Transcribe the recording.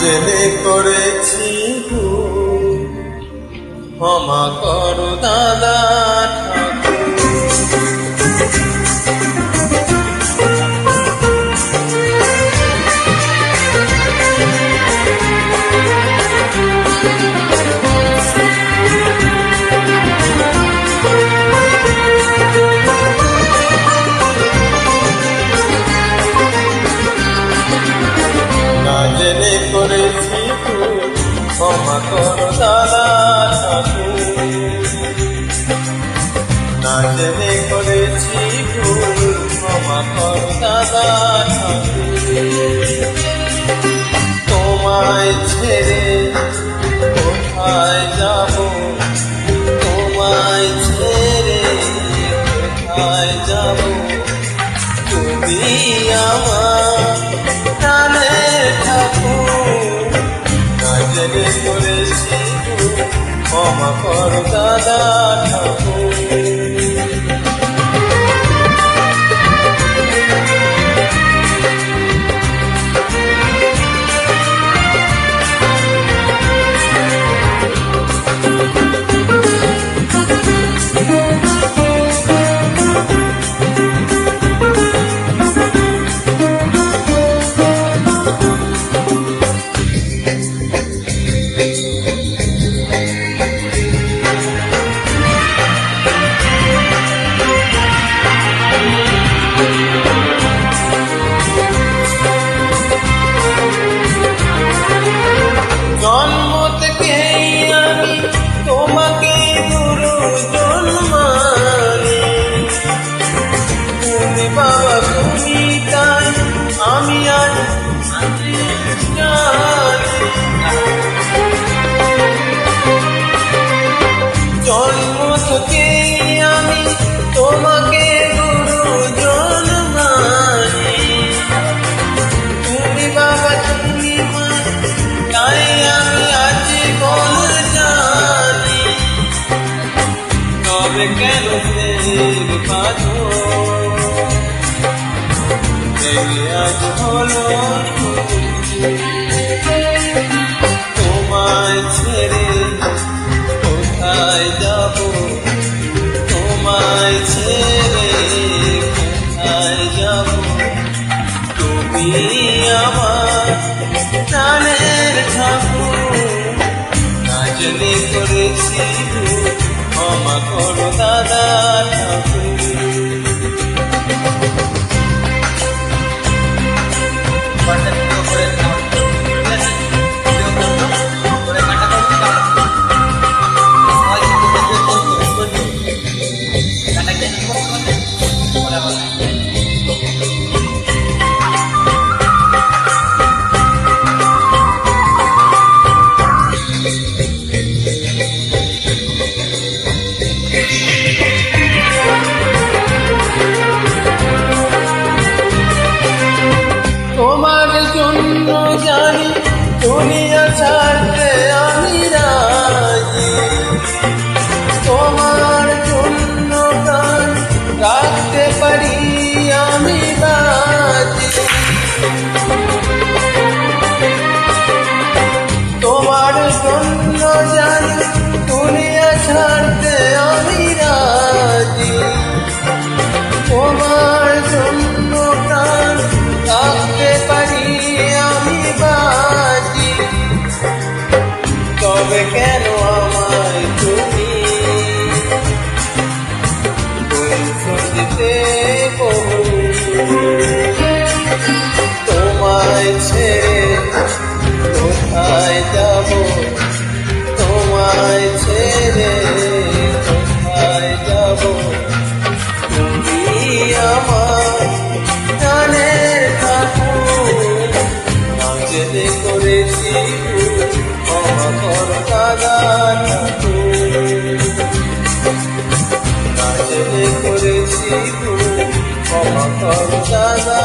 জেনে করেছি ক্ষমা করো দাদা। কোথায় যাব? তুমি আমার প্রাণের ঠাকুর না জেনে করেছি ক্ষমা কর দাদা ঠাকুর। তোমাকে গুরু জন্মানি তুমি বাবা, তুমি তাই, আমি আজ জন্ম থেকেই আমি তোমাকে গুরু জন্মানি তুমি বাবা, তুমি তাই আমি জানি তবে কেন ফের বাঁধো காற்று তোমায় ছেড়ে যাব? তোমায় ছেড়ে যাব? তুমি আমার জানের ঠাকুর নাজলে করেছি নাজলে করেছি ক্ষমা কর দাদা